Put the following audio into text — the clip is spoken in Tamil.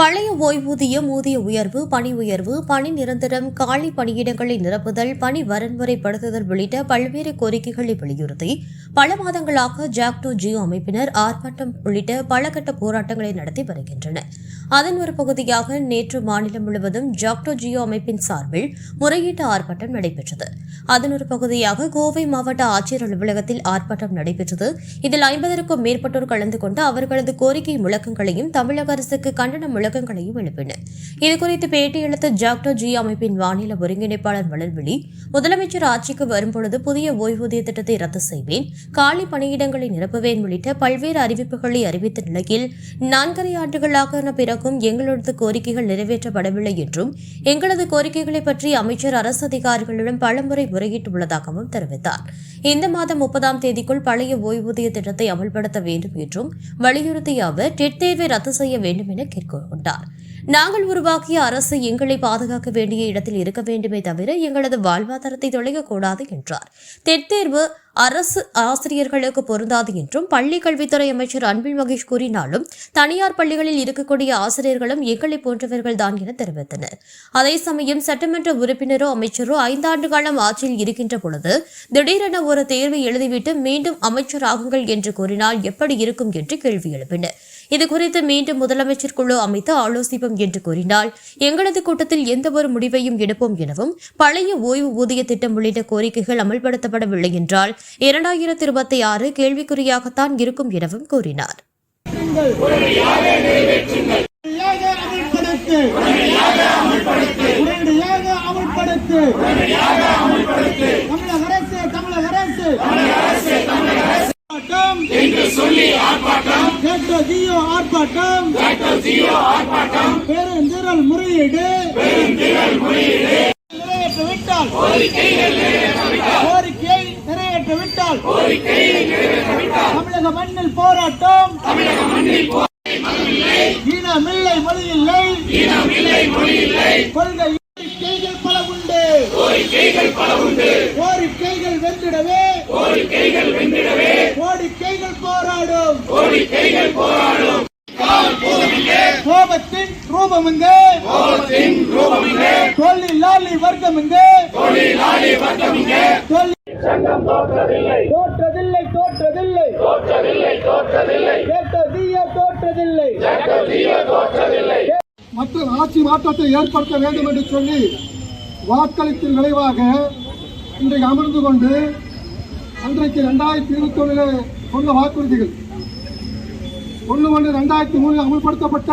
பழைய ஓய்வூதியம் ஊதிய உயர்வு பணி உயர்வு பணி நிரந்தரம் காலி பணியிடங்களை நிரப்புதல் பணி வரன்முறைப்படுத்துதல் உள்ளிட்ட பல்வேறு கோரிக்கைகளை வலியுறுத்தி பல மாதங்களாக ஜாக்டோ ஜியோ அமைப்பினர் ஆர்ப்பாட்டம் உள்ளிட்ட பல கட்ட போராட்டங்களை நடத்தி வருகின்றனர். அதன் ஒரு பகுதியாக நேற்று மாநிலம் முழுவதும் ஜாக்டோ ஜியோ அமைப்பின் சார்பில் முறையீட்டு ஆர்ப்பாட்டம் நடைபெற்றது. அதன் ஒரு பகுதியாக கோவை மாவட்ட ஆட்சியர் அலுவலகத்தில் ஆர்ப்பாட்டம் நடைபெற்றது. இதில் ஐம்பதற்கும் மேற்பட்டோர் கலந்து கொண்டு அவர்களது கோரிக்கை முழக்கங்களையும் தமிழக அரசுக்கு கண்டன முழக்கங்களையும் எழுப்பினர். இதுகுறித்து பேட்டியளித்த ஜாக்டோ ஜியோ அமைப்பின் மாநில ஒருங்கிணைப்பாளர் வளர்வெளி முதலமைச்சர் ஆட்சிக்கு வரும்பொழுது புதிய ஓய்வூதிய திட்டத்தை ரத்து செய்வேன் காலி பணியிடங்களை நிரப்புவேன் உள்ளிட்ட பல்வேறு அறிவிப்புகளை அறிவித்த நிலையில் நான்கரை ஆண்டுகளாக பிறகு பிறகும் எங்களது கோரிக்கைகள் நிறைவேற்றப்படவில்லை என்றும் எங்களது கோரிக்கைகளை பற்றி அமைச்சர் அரசு அதிகாரிகளிடம் பலமுறை முறையிட்டுள்ளதாகவும் தெரிவித்தார். இந்த மாதம் முப்பதாம் தேதிக்குள் பழைய ஓய்வூதிய திட்டத்தை அமல்படுத்த வேண்டும் என்றும் வலியுறுத்திய அவர் டெட் தேர்வை ரத்து செய்ய வேண்டும் என கேட்டுக்கொண்டார். நாங்கள் உருவாக்கிய அரசு எங்களை பாதுகாக்க வேண்டிய இடத்தில் இருக்க வேண்டுமே தவிர எங்களது வாழ்வாதாரத்தை தொலைக்கக்கூடாது என்றார். டெட் தேர்வு அரசு ஆசிரியர்களுக்கு பொருந்தாது என்றும் பள்ளி கல்வித்துறை அமைச்சர் அன்பில் மகேஷ் கூறினாலும் தனியார் பள்ளிகளில் இருக்கக்கூடிய ஆசிரியர்களும் எங்களை போன்றவர்கள் தான் என தெரிவித்தனர். அதே சமயம் சட்டமன்ற உறுப்பினரோ அமைச்சரோ ஐந்தாண்டு காலம் ஆட்சியில் இருக்கின்ற பொழுது திடீரென ஒரு தேர்வை எழுதிவிட்டு மீண்டும் அமைச்சராகுங்கள் என்று கூறினால் எப்படி இருக்கும் என்று கேள்வி எழுப்பினர். இதுகுறித்து மீண்டும் முதலமைச்சர் குழு அமைத்து ஆலோசிப்போம் என்று கூறினால் எங்களது கூட்டத்தில் எந்த ஒரு முடிவையும் எடுப்போம் எனவும் பழைய ஓய்வு ஊதிய திட்டம் உள்ளிட்ட கோரிக்கைகள் அமல்படுத்தப்படவில்லை என்றால் இரண்டாயிரத்தி இருபத்தி ஆறு கேள்விக்குறியாகத்தான் இருக்கும் எனவும் கூறினார். தமிழக அரசு தமிழக அரசு. என்று சொல்லி ஆர்ப்பாட்டம் கேட்டோ ஜியோ ஆர்ப்பாட்டம். கேட்டோ ஜியோ ஆர்ப்பாட்டம் பெருந்திரள் முறையீடு. பெருந்திரள் முறையீடு நிறைவேற்ற விட்டால் கோரிக்கை நிறைவேற்ற விட்டால் கோரிக்கை தமிழக மண்ணில் போராட்டம். தமிழக மண்ணில் இனம் இல்லை மொழி இல்லை இனம் இல்லை மொழி இல்லை கொள்கை கோரிக்கைகள் பல உண்டு கோரிக்கைகள் பல உண்டு கோரிக்கைகள் வென்றிடவே கோரிக்கைகள் வென்றிடவே கோரிக்கைகள் போராடும் கோரிக்கைகள் போராடும். கோபத்தின் ரூபம் இங்கு கோபத்தின் ரூபம் இங்கு தொழிலாளி வர்க்கம் இங்கு தொழிலாளி வர்க்கம் இங்கு சங்கம் தோற்றதில்லை. தோற்றதில்லை தோற்றதில்லை. தோற்றதில்லை தோற்றதில்லை. தோற்றதில்லை. மற்றும் ஆட்சி மாற்றத்தை ஏற்படுத்த வேண்டும் என்று சொல்லி வாக்களித்தின் விளைவாக இன்றைக்கு அமர்ந்து கொண்டு அன்றைக்கு ரெண்டாயிரத்தி இருபத்தி ஒன்றில் சொன்ன வாக்குறுதிகள். ஒன்று ஒன்று ரெண்டாயிரத்தி மூணில் அமல்படுத்தப்பட்ட